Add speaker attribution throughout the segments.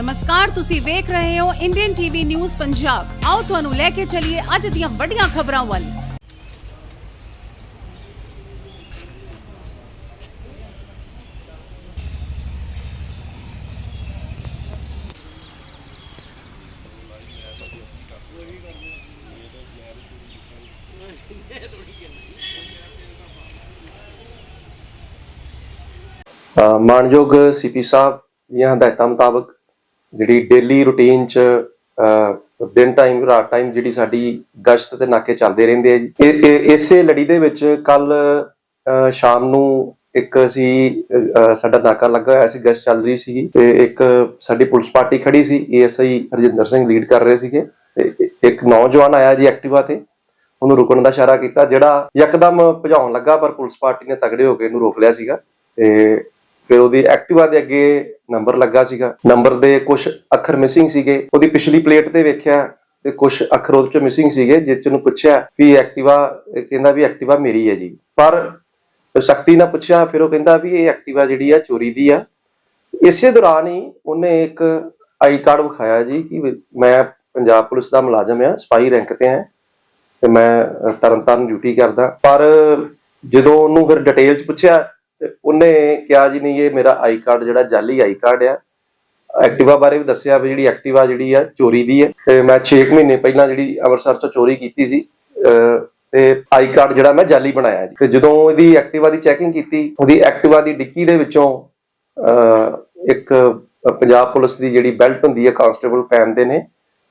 Speaker 1: ਨਮਸਕਾਰ ਤੁਸੀਂ ਵੇਖ ਰਹੇ ਹੋ ਇੰਡੀਅਨ ਟੀਵੀ ਨਿਊਜ਼ ਪੰਜਾਬ ਆਓ ਤੁਹਾਨੂੰ ਲੈ ਕੇ ਚੱਲੀਏ ਅੱਜ ਦੀਆਂ ਵੱਡੀਆਂ ਖਬਰਾਂ ਵੱਲ।
Speaker 2: ਅ, ਮਾਨਯੋਗ ਸੀਪੀ ਸਾਹਿਬ ਦੀਆਂ ਹਦਾਇਤਾਂ ਮੁਤਾਬਕ ਜਿਹੜੀ ਡੇਲੀ ਰੁਟੀਨ ਚ ਅ, ਦਿਨ ਟਾਈਮ ਰਾਤ ਟਾਈਮ ਜਿਹੜੀ ਸਾਡੀ ਗਸ਼ਤ ਤੇ ਨਾਕੇ ਚੱਲਦੇ ਰਹਿੰਦੇ ਆ ਜੀ। ਇਸੇ ਲੜੀ ਦੇ ਵਿੱਚ ਕੱਲ ਸ਼ਾਮ ਨੂੰ ਇੱਕ ਸੀ ਸਾਡਾ ਨਾਕਾ ਲੱਗਾ ਹੋਇਆ ਸੀ ਗਸ਼ਤ ਚੱਲ ਰਹੀ ਸੀ ਤੇ ਇੱਕ ਸਾਡੀ ਪੁਲਿਸ ਪਾਰਟੀ ਖੜੀ ਸੀ ਏਐਸਆਈ ਹਰਜਿੰਦਰ ਸਿੰਘ ਲੀਡ ਕਰ ਰਹੇ ਸੀਗੇ ਤੇ ਇੱਕ ਨੌਜਵਾਨ ਆਇਆ ਜੀ ਐਕਟਿਵਾ ਤੇ। ਉਹਨੂੰ ਰੁਕਣ ਦਾ ਇਸ਼ਾਰਾ ਕੀਤਾ ਜਿਹੜਾ ਯਕਦਮ ਭਜਾਉਣ ਲੱਗਾ ਪਰ ਪੁਲਿਸ ਪਾਰਟੀ ਨੇ ਤਗੜੇ ਹੋ ਕੇ ਇਹਨੂੰ ਰੋਕ ਲਿਆ ਸੀਗਾ ਤੇ ਫਿਰ ਉਹਦੀ ਐਕਟਿਵਾ ਦੇ ਅੱਗੇ ਨੰਬਰ ਲੱਗਾ ਸੀਗਾ। ਨੰਬਰ ਦੇ ਕੁਝ ਅੱਖਰ ਮਿਸਿੰਗ ਸੀਗੇ। ਉਹਦੀ ਪਿਛਲੀ ਪਲੇਟ ਤੇ ਵੇਖਿਆ ਤੇ ਕੁਝ ਅੱਖਰ ਉਹਦੇ ਚ ਮਿਸਿੰਗ ਸੀਗੇ ਜਿਸ ਚ ਉਹਨੂੰ ਪੁੱਛਿਆ ਵੀ ਐਕਟਿਵਾ ਕਹਿੰਦਾ ਵੀ ਐਕਟਿਵਾ ਮੇਰੀ ਹੈ ਜੀ। ਪਰ ਸਖਤੀ ਨਾਲ ਪੁੱਛਿਆ ਫਿਰ ਉਹ ਕਹਿੰਦਾ ਵੀ ਇਹ ਐਕਟਿਵਾ ਜਿਹੜੀ ਆ ਚੋਰੀ ਦੀ ਆ। ਇਸੇ ਦੌਰਾਨ ਹੀ ਉਹਨੇ ਇੱਕ ਆਈ ਕਾਰਡ ਵਿਖਾਇਆ ਜੀ ਕਿ ਮੈਂ ਪੰਜਾਬ ਪੁਲਿਸ ਦਾ ਮੁਲਾਜ਼ਮ ਆ ਸਪਾਈ ਰੈਂਕ ਤੇ ਆ ਤੇ ਮੈਂ ਅ, ਤਰਨਤਾਰਨ ਡਿਊਟੀ ਕਰਦਾ। ਪਰ ਜਦੋਂ ਉਹਨੂੰ ਫਿਰ ਡਿਟੇਲ ਚ ਪੁੱਛਿਆ ਤੇ ਉਹਨੇ ਕਿਹਾ ਜੀ ਨਹੀਂ ਇਹ ਮੇਰਾ ਆਈ ਕਾਰਡ ਜਿਹੜਾ ਜਾਲੀ ਆਈ ਕਾਰਡ ਆ। ਐਕਟਿਵਾ ਬਾਰੇ ਵੀ ਦੱਸਿਆ ਵੀ ਜਿਹੜੀ ਐਕਟਿਵਾ ਜਿਹੜੀ ਆ ਚੋਰੀ ਦੀ ਹੈ ਤੇ ਮੈਂ 6 ਮਹੀਨੇ ਪਹਿਲਾਂ ਜਿਹੜੀ ਅੰਮ੍ਰਿਤਸਰ ਤੋਂ ਚੋਰੀ ਕੀਤੀ ਸੀ ਤੇ ਆਈ ਕਾਰਡ ਜਿਹੜਾ ਮੈਂ ਜਾਲੀ ਬਣਾਇਆ ਜੀ। ਤੇ ਜਦੋਂ ਇਹਦੀ ਐਕਟਿਵਾ ਦੀ ਚੈਕਿੰਗ ਕੀਤੀ ਉਹਦੀ ਐਕਟਿਵਾ ਦੀ ਡਿੱਕੀ ਦੇ ਵਿੱਚੋਂ ਅ, ਇੱਕ ਪੰਜਾਬ ਪੁਲਿਸ ਦੀ ਜਿਹੜੀ ਬੈਲਟ ਹੁੰਦੀ ਹੈ ਕਾਂਸਟੇਬਲ ਪਹਿਨਦੇ ਨੇ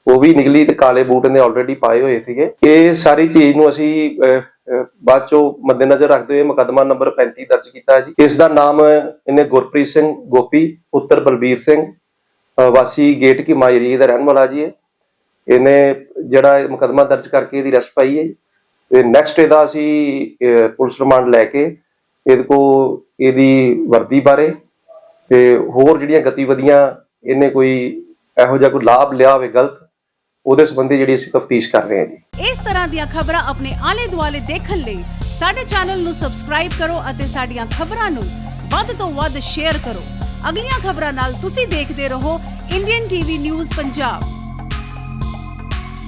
Speaker 2: ਉਹ ਵੀ ਨਿਕਲੀ ਤੇ ਕਾਲੇ ਬੂਟ ਨੇ ਆਲਰੇਡੀ ਪਾਏ ਹੋਏ ਸੀਗੇ। ਇਹ ਸਾਰੀ ਚੀਜ਼ ਨੂੰ ਅਸੀਂ ਅਹ, ਬਾਅਦ ਚੋਂ ਮੱਦੇਨਜ਼ਰ ਰੱਖਦੇ ਹੋਏ ਮੁਕੱਦਮਾ ਨੰਬਰ 35 ਦਰਜ ਕੀਤਾ ਜੀ ਇਸ ਦਾ ਨਾਮ ਇਹਨੇ ਗੁਰਪ੍ਰੀਤ ਸਿੰਘ ਗੋਪੀ, ਪੁੱਤਰ ਬਲਬੀਰ ਸਿੰਘ ਵਾਸੀ ਗੇਟ ਕੀ ਮਾਜਰੀ ਦਾ ਰਹਿਣ ਵਾਲਾ ਜੀ ਹੈ ਇਹਨੇ ਜਿਹੜਾ ਇਹ ਮੁਕੱਦਮਾ ਦਰਜ ਕਰਕੇ ਇਹਦੀ ਅਰੈਸਟ ਪਾਈ ਹੈ ਜੀ। ਤੇ ਨੈਕਸਟ ਇਹਦਾ ਅਸੀਂ ਪੁਲਿਸ ਰਿਮਾਂਡ ਲੈ ਕੇ ਇਹਦੇ ਕੋ ਇਹਦੀ ਵਰਦੀ ਬਾਰੇ ਤੇ ਹੋਰ ਜਿਹੜੀਆਂ ਗਤੀਵਿਧੀਆਂ ਇਹਨੇ ਕੋਈ ਇਹੋ ਜਿਹਾ ਕੋਈ ਲਾਭ ਲਿਆ ਹੋਵੇ, ਗਲਤ ਉਹਦੇ ਸੰਬੰਧੀ ਜਿਹੜੀ ਅਸੀਂ ਤਫਤੀਸ਼ ਕਰ ਰਹੇ ਹਾਂ ਜੀ।
Speaker 1: ਇਸ ਤਰ੍ਹਾਂ ਦੀਆਂ ਖਬਰਾਂ ਆਪਣੇ ਆਲੇ ਦੁਆਲੇ ਦੇਖਣ ਲਈ ਸਾਡੇ ਚੈਨਲ ਨੂੰ ਸਬਸਕ੍ਰਾਈਬ ਕਰੋ ਅਤੇ ਸਾਡੀਆਂ ਖਬਰਾਂ ਨੂੰ ਵੱਧ ਤੋਂ ਵੱਧ ਸ਼ੇਅਰ ਕਰੋ। ਅਗਲੀਆਂ ਖਬਰਾਂ ਨਾਲ ਤੁਸੀਂ ਦੇਖਦੇ ਰਹੋ ਇੰਡੀਅਨ ਟੀਵੀ ਨਿਊਜ਼ ਪੰਜਾਬ।